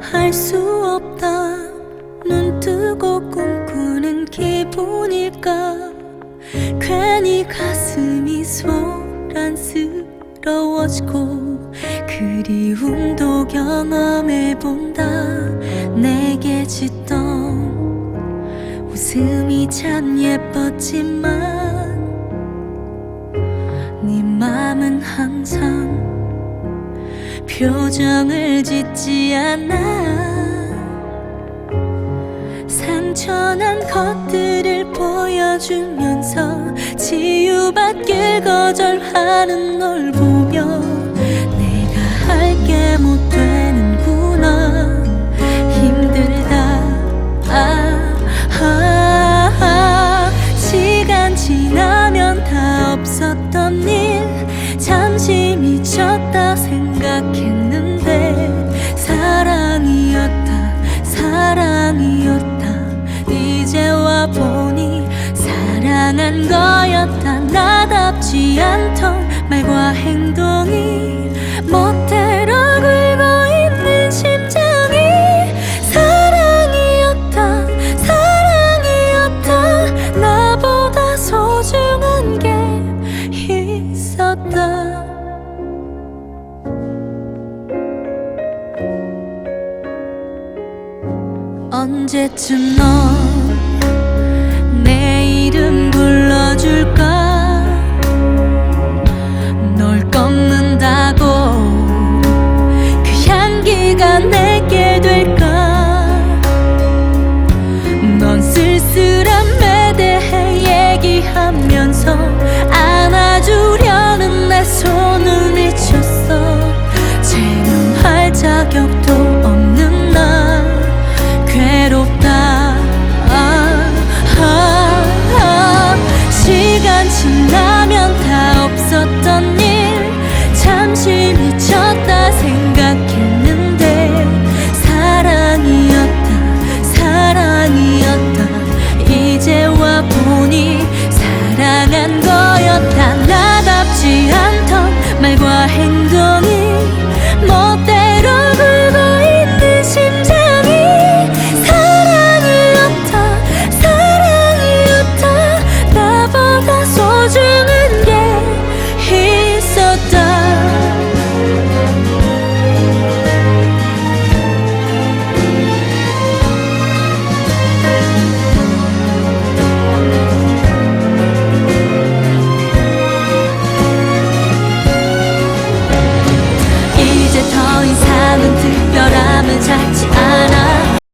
알수 없다. 눈 뜨고 꿈꾸는 기분일까? 괜히 가슴이 소란스러워지고 그리움도 경험해본다. 내게 짓던 웃음이 참 예뻤지만 네 맘은 항상 표정을 짓지 않아. 상처난 것들을 보여주면서 치유받길 거절하는 널 보며 내가 할게 못되 생각했는데 사랑이었다 사랑이었다. 이제 와 보니 사랑한 거였다. 나답지 않던 말과 행동이 언제쯤 넌 estás